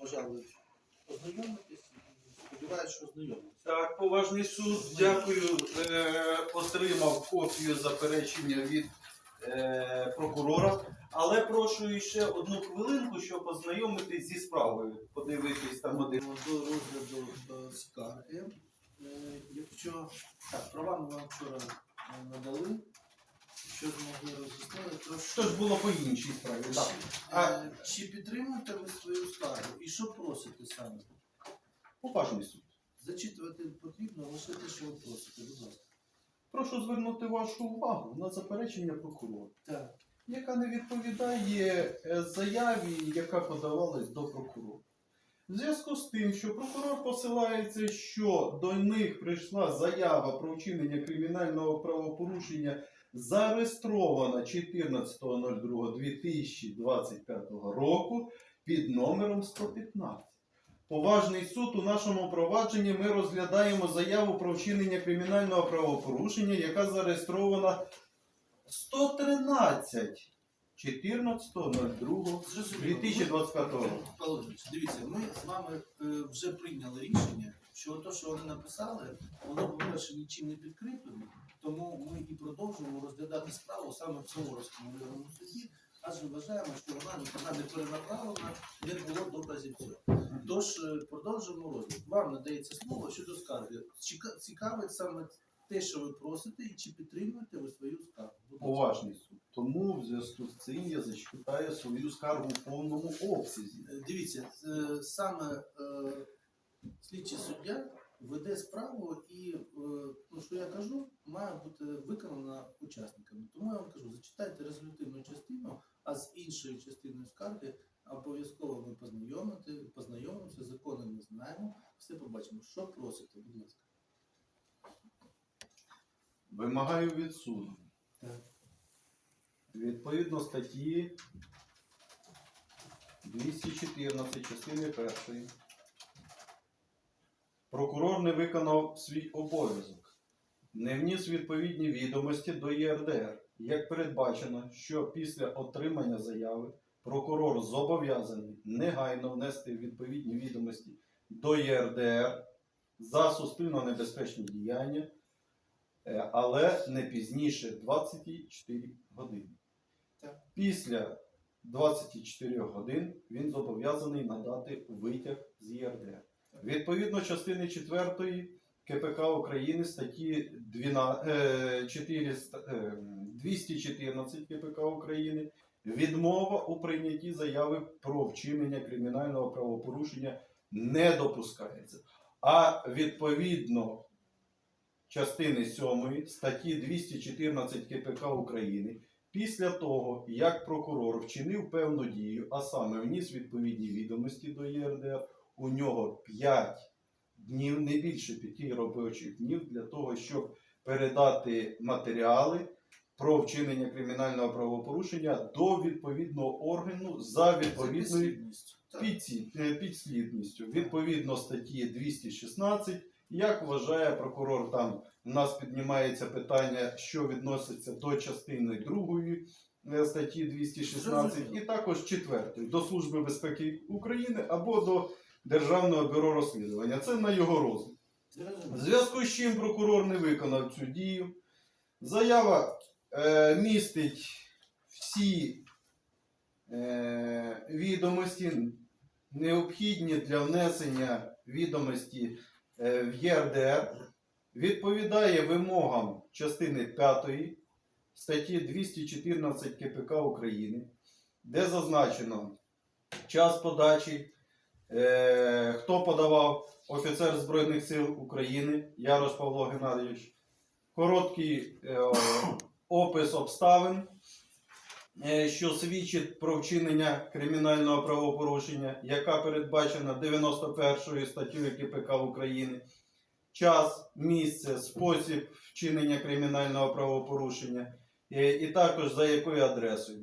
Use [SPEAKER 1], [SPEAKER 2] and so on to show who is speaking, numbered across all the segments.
[SPEAKER 1] бажали ознайомитись. Сподіваюсь, що ознайомитись.
[SPEAKER 2] Так, поважний суд, дякую. Е, отримав копію заперечення від е, прокурора. Але прошу ще одну хвилинку, щоб ознайомитись зі справою. Подивитись там один.
[SPEAKER 1] До розгляду е, скарги. Е, Якщо так, права ми вам вчора е, надали, що змогли роз'яснили, то
[SPEAKER 2] Що ж було по іншій справі? Так.
[SPEAKER 1] Чи,
[SPEAKER 2] А-
[SPEAKER 1] е, чи підтримуєте ви свою скаргу? І що просите саме?
[SPEAKER 2] Поважний суд.
[SPEAKER 1] Зачитувати потрібно лише те, що ви просите, будь ласка.
[SPEAKER 2] Прошу звернути вашу увагу на заперечення прокурора,
[SPEAKER 1] Так.
[SPEAKER 2] яка не відповідає е, заяві, яка подавалась до прокурора. В зв'язку з тим, що прокурор посилається, що до них прийшла заява про вчинення кримінального правопорушення, зареєстрована 14.02.2025 року під номером 115. Поважний суд у нашому провадженні ми розглядаємо заяву про вчинення кримінального правопорушення, яка зареєстрована 113 14.02.2025 року.
[SPEAKER 1] Дивіться, ми з вами е, вже прийняли рішення, що те, що вони написали, воно, по-перше, нічим не підкріплено, тому ми і продовжуємо розглядати справу саме в Суворовському районному суді, адже вважаємо, що вона нікуди не перенаправлена, не було доказів цього. Тож е, продовжуємо розгляд. Вам надається слово щодо скарги. Цікавить саме те, що ви просите, і чи підтримуєте ви свою скаргу.
[SPEAKER 2] Поважний суд. Тому в зв'язку з цим я зачитаю свою скаргу в повному обсязі.
[SPEAKER 1] Е, Дивіться, е, саме слідчий суддя веде справу і, е, ну, що я кажу, має бути виконана учасниками. Тому я вам кажу, зачитайте резолютивну частину, а з іншою частиною скарги обов'язково ми познайомити, познайомимося, закони ми знаємо, все побачимо. Що просите, будь ласка.
[SPEAKER 2] Вимагаю від суду.
[SPEAKER 1] Так.
[SPEAKER 2] Відповідно статті 214 частини 1. Прокурор не виконав свій обов'язок. Не вніс відповідні відомості до ЄРДР. Як передбачено, що після отримання заяви прокурор зобов'язаний негайно внести відповідні відомості до ЄРДР за суспільно небезпечні діяння, е, але не пізніше 24 години. Після 24 годин він зобов'язаний надати витяг з ЄРДР. Відповідно частини 4 КПК України статті 12, е, 400, е, 214 КПК України відмова у прийнятті заяви про вчинення кримінального правопорушення не допускається. А відповідно частини 7 статті 214 КПК України після того, як прокурор вчинив певну дію, а саме вніс відповідні відомості до ЄРДР, у нього 5 днів, не більше 5 робочих днів для того, щоб передати матеріали про вчинення кримінального правопорушення до відповідного органу за відповідною
[SPEAKER 1] Підслідністю.
[SPEAKER 2] Е, підслідністю. Відповідно статті 216, як вважає прокурор, там у нас піднімається питання, що відноситься до частини 2 статті 216, і також 4 до Служби безпеки України або до Державного бюро розслідування. Це на його розгляд. В зв'язку з чим прокурор не виконав цю дію. Заява е, містить всі е, відомості, необхідні для внесення відомості е, в ЄРДР, відповідає вимогам частини 5 статті 214 КПК України, де зазначено час подачі, е, хто подавав? Офіцер Збройних сил України Ярош Павло Геннадійович, короткий е, опис обставин, е, що свідчить про вчинення кримінального правопорушення, яка передбачена 91 статтею КПК України, час, місце, спосіб вчинення кримінального правопорушення, і також за якою адресою.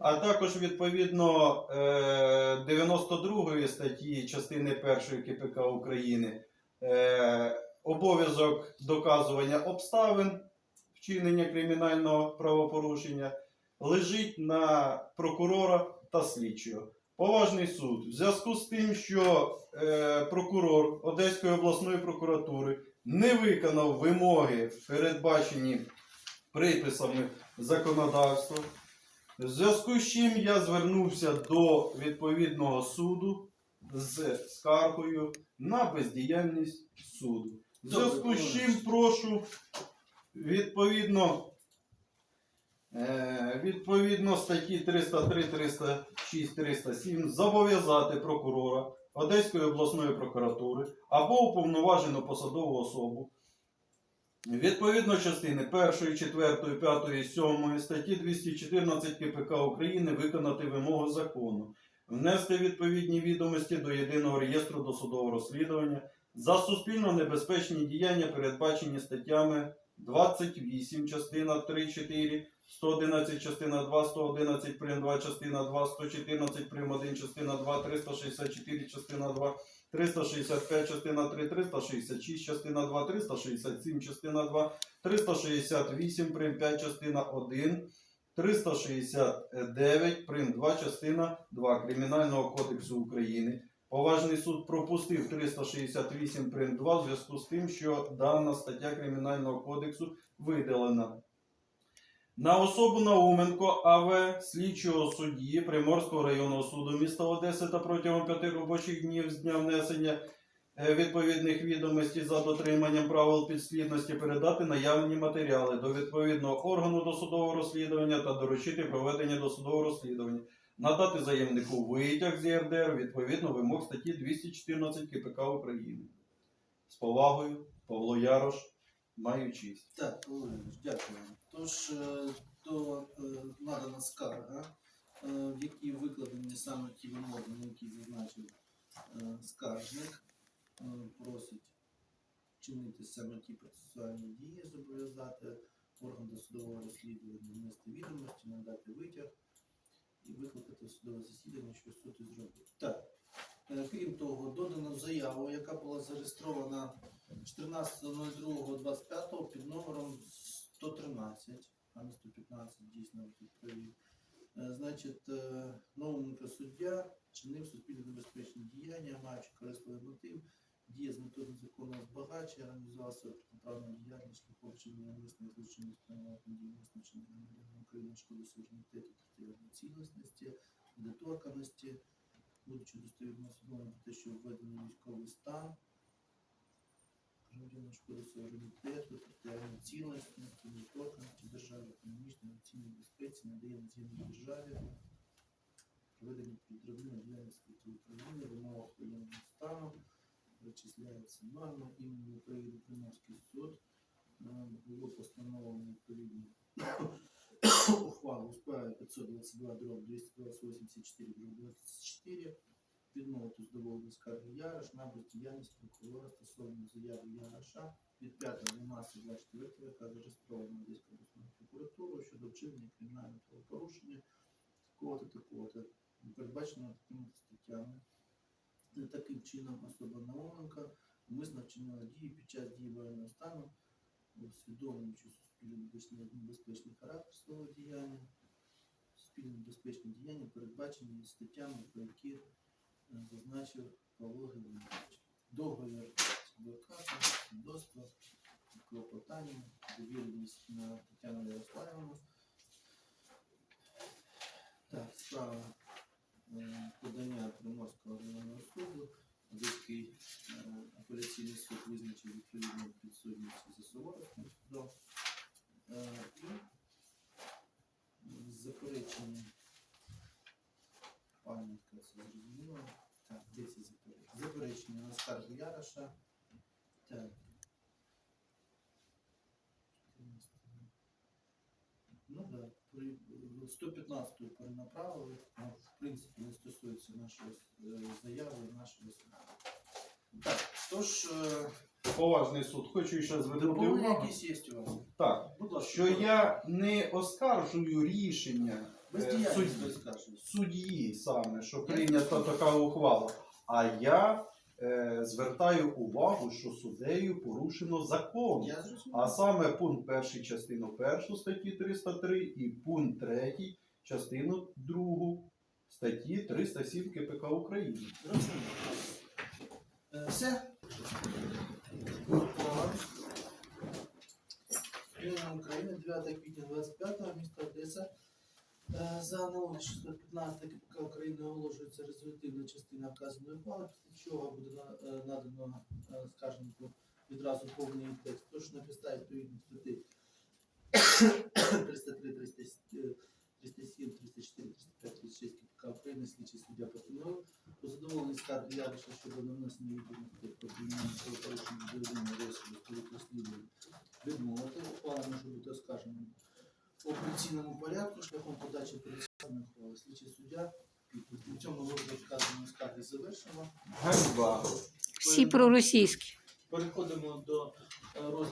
[SPEAKER 2] А також відповідно е, 92 статті частини 1 КПК України е, обов'язок доказування обставин вчинення кримінального правопорушення лежить на прокурора та слідчого. Поважний суд. В зв'язку з тим, що е, прокурор Одеської обласної прокуратури не виконав вимоги, передбачені приписами законодавства, в зв'язку з чим я звернувся до відповідного суду з скаргою на бездіяльність суду. В зв'язку з чим прошу відповідно Е, Відповідно статті 303, 306, 307 зобов'язати прокурора Одеської обласної прокуратури або уповноважену посадову особу відповідно частини 1, 4, 5, 7 статті 214 КПК України виконати вимогу закону, внести відповідні відомості до єдиного реєстру досудового розслідування за суспільно небезпечні діяння, передбачені статтями 28 частина 3-4, 111 частина 2, 111 прим 2 частина 2, 114 прим 1 частина 2, 364 частина 2, 365 частина 3, 366 частина 2, 367 частина 2, 368 прим 5 частина 1, 369 прим 2 частина 2 Кримінального кодексу України. Поважний суд пропустив 368 прим 2 в зв'язку з тим, що дана стаття Кримінального кодексу видалена. На особу Науменко АВ, слідчого судді Приморського районного суду міста Одеси та протягом п'яти робочих днів з дня внесення е, відповідних відомостей за дотриманням правил підслідності передати наявні матеріали до відповідного органу досудового розслідування та доручити проведення досудового розслідування, надати заявнику витяг з ЄРДР відповідно вимог статті 214 КПК України. З повагою, Павло Ярош, маю честь.
[SPEAKER 1] Так, дякую. Тож, е, то е, надана скарга, е, в якій викладені саме ті вимоги, на які зазначив е, скаржник, е, просить вчинити саме ті процесуальні дії, зобов'язати орган досудового розслідування внести відомості, надати витяг і викликати судове засідання, що суд і зробить. Так. Е, Крім того, додано заяву, яка була зареєстрована 14.02.25 під номером 113, а не 115, дійсно відповів. Е, Значить, е, суддя чинив суспільно небезпечні діяння, маючи корисливий мотив, діє з метою незаконного збагачення, організував протиправну діяльність шляхом вчинення навмисних злочинів на дії визначення громадянина України шкоди суверенітету територіальної цілісності, недоторканості, будучи достовірно усвідомленим про те, що введений військовий стан, громадянина шкоди суверенітету, територіальної цілісності, недоторканості держави, економічної, національній безпеці, надає надійній державі, проведення підробної діяльності проти України, в умовах воєнного стану, вичисляється норма імені України Приморський суд, е, було постановлено відповідно ухвалу у справі 522 дроб 284 дроб 24 відмовити задоволення скарги Ярош на бездіяльність прокурора стосовно заяви Яроша. Від 5 12 24 яка зареєстрована Одеською обласною прокуратурою щодо вчинення кримінального правопорушення такого-то такого-то. Передбачено такими статтями. Таким чином особа Науменка умисно вчинила дії під час дії воєнного стану, усвідомлюючи суспільно небезпечний характер свого діяння, суспільно небезпечні діяння передбачені статтями, про які зазначив Павло Григорович. Договір з адвокатом, свідоцтво, клопотання, довіреність на Тетяну Ярославівну. Так, справа е, подання Приморського районного суду. Одеський е, апеляційний суд визначив відповідну підсудність за Суворовським судом. Е, І з запереченням пам'ятка це зрозуміло. Так, де ці заперечення? На скаргу Яроша. Так. Ну так, да. при 115 перенаправили, а в принципі не стосується нашої е, заяви, нашого скарги. Так, тож, е,
[SPEAKER 2] Поважний суд, хочу ще звернути увагу.
[SPEAKER 1] якісь є у вас?
[SPEAKER 2] Так,
[SPEAKER 1] Будь ласка.
[SPEAKER 2] що я не оскаржую рішення судді. судді саме, що прийнята така ухвала. А я е, звертаю увагу, що суддею порушено закон. А саме пункт 1 частину 1 статті 303 і пункт 3 частину 2 статті 307 КПК України.
[SPEAKER 1] Е, Все. України, 9 квітня 25 місто Одеса. Е, За аналогією 615 КПК України оголошується резолютивна частина вказаної ухвали, після чого буде е, надано е, скаржнику відразу повний текст. Тож на підставі відповідних статей 303, 307, 304, 305, 36 КПК України слідчий суддя постановив у задоволенні скарги явища щодо нанесення відповідності про кримінальне правопорушення до єдиного коли розслідування відмовити. Ухвала може бути оскаржена у апеляційному порядку шляхом подачі апеляційної ухвали. Слідчий суддя. У цьому розгляд вказаної скарги завершено.
[SPEAKER 2] Ганьба.
[SPEAKER 3] Всі проросійські.
[SPEAKER 1] Переходимо до е, розгляду.